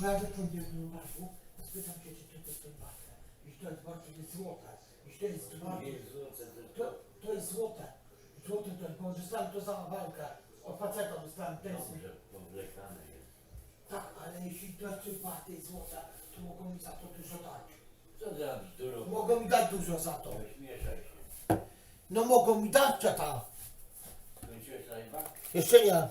Bo ja wypędzę do razu, spytam się, czy to jest warte. Jeśli to jest warte, to jest złote. Jeśli to jest warte, złote, to, to jest złote. Złote to jest, bo dostałem to za walkę. Od faceta dostałem ten dobrze powlekane jest. Tak, ale jeśli to jest coś i złote, to mogą mi za to dużo dać. Co za bzdurą? Mogą mi dać dużo za to. Ośmieszaj się. No mogą mi dać ta. Skończyłeś live'a? Jeszcze nie.